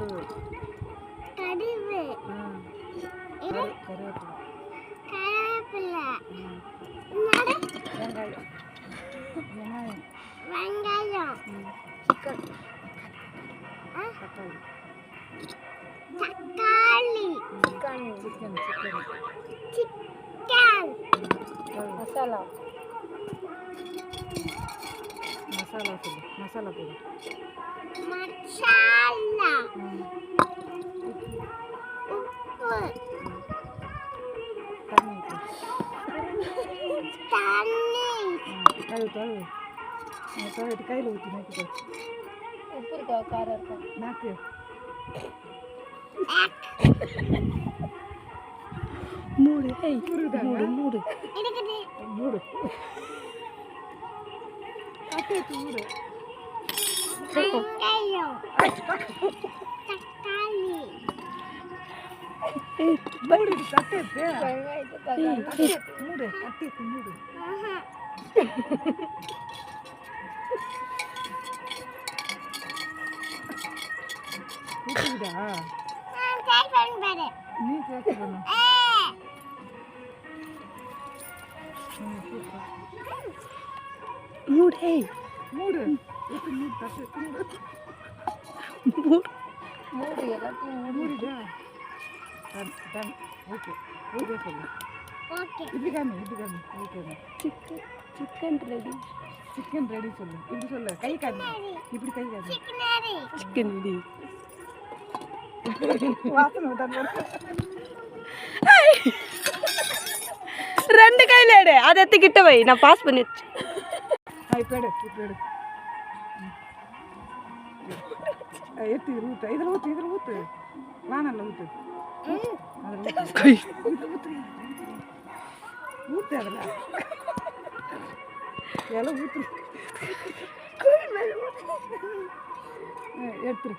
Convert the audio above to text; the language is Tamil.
கடுகு. கடுகு. கருவேப்பிலை. கருவேப்பிலை. வெங்காயம். வெங்காயம். வெங்காயம். சிக்கன். தக்காளி. தக்காளி. Chicken chicken chicken. Chicken. Masala. Masala சொல்லு மசாலா போடு. மசாலா கையில் ஊற்றி நாக்கிட்டு உப்பு இருக்கா காரம் இருக்கா நாக்கு மூடு ஏய் மூடுதாங்க? மூடு மூடு இருக்குது மூடு கட்டி வச்சு மூடு நீ கேட்க மூடு மூடு. மூடி எல்லாத்தையும் மூடிதா டன் டன் ஓகே ஓகே சொல்லு ஓகே இப்படி காமி இப்படி காமி okay chicken chicken ready chicken ready சொல்லு இப்படி சொல்லு கை காமி இப்படி கை காமி சிக்கன் ரெடி வாசனை ரெண்டு கையில எடு. அதை எடுத்து கிட்ட வை. நான் பாஸ் பண்ணிடுச்சு. இப்போ எடு இப்போ எடு. எடுத்து இதில் ஊற்று இதில் ஊற்று இதில் ஊற்று வானல்ல ஊற்று ஊற்று அதில். இலை ஊற்று எடுத்துரு.